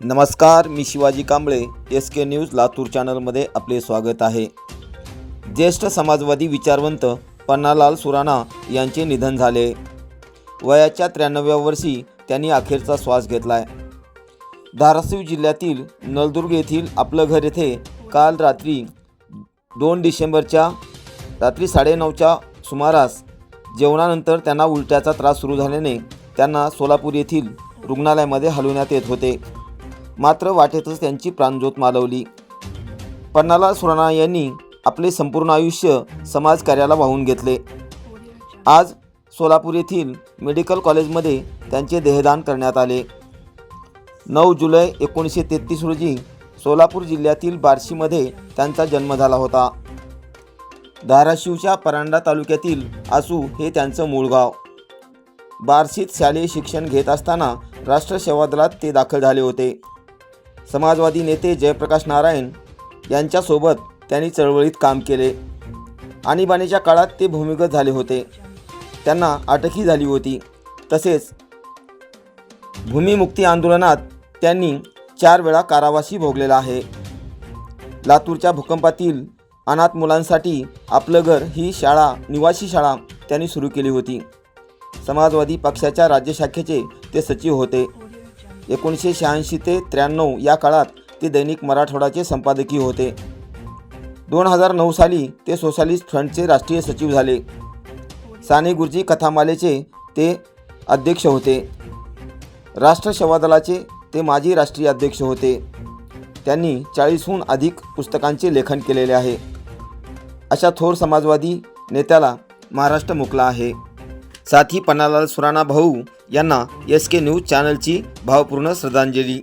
नमस्कार मी Shivaji Kamble S K news Latur चॅनलमध्ये आपले स्वागत आहे. ज्येष्ठ समाजवादी विचारवंत पन्नालाल सुराणा यांचे निधन झाले. वयाच्या त्र्याण्णव्या वर्षी त्यांनी अखेरचा श्वास घेतला आहे धाराशिव जिल्ह्यातील नलदुर्ग येथील आपलं घर येथे काल रात्री दोन डिसेंबरच्या रात्री साडेनऊच्या सुमारास जेवणानंतर त्यांना उलट्याचा त्रास सुरू झाल्याने त्यांना सोलापूर येथील रुग्णालयामध्ये हलवण्यात येत होते. मात्र वाटेतच त्यांची प्राणज्योत मालवली. पन्नाला सुराणा यांनी आपले संपूर्ण आयुष्य समाजकार्याला वाहून घेतले. आज सोलापूर येथील मेडिकल कॉलेजमध्ये त्यांचे देहदान करण्यात आले. नऊ जुलै एकोणीसशे तेहतीस रोजी सोलापूर जिल्ह्यातील बार्शीमध्ये त्यांचा जन्म झाला होता. धाराशिवच्या परांडा तालुक्यातील आसू हे त्यांचं मूळ गाव. बार्शीत शालेय शिक्षण घेत असताना राष्ट्र सेवा दलात ते दाखल झाले होते. समाजवादी नेते जयप्रकाश नारायण यांच्यासोबत त्यांनी चळवळीत काम केले. आणीबाणीच्या काळात ते भूमिगत झाले होते. त्यांना अटकही झाली होती. तसेच भूमिमुक्ती आंदोलनात त्यांनी चार वेळा कारावासी भोगलेला आहे. लातूरच्या भूकंपातील अनाथ मुलांसाठी आपलं घर ही शाळा निवासी शाळा त्यांनी सुरू केली होती. समाजवादी पक्षाच्या राज्यशाखेचे ते सचिव होते. एकोणीसशे शहाऐंशी ते त्र्याण्णव या काळात ते दैनिक मराठवाडाचे संपादकीय होते. दोन हजार नऊ साली ते सोशालिस्ट फ्रंटचे राष्ट्रीय सचिव झाले. साने गुरुजी कथामालेचे ते अध्यक्ष होते. राष्ट्र सेवा दलाचे ते माजी राष्ट्रीय अध्यक्ष होते. त्यांनी चाळीसहून अधिक पुस्तकांचे लेखन केलेले आहे. अशा थोर समाजवादी नेत्याला महाराष्ट्र मुकला आहे. साथी पन्नालाल सुराणा भाऊ यांना एस के न्यूज चॅनलची भावपूर्ण श्रद्धांजली.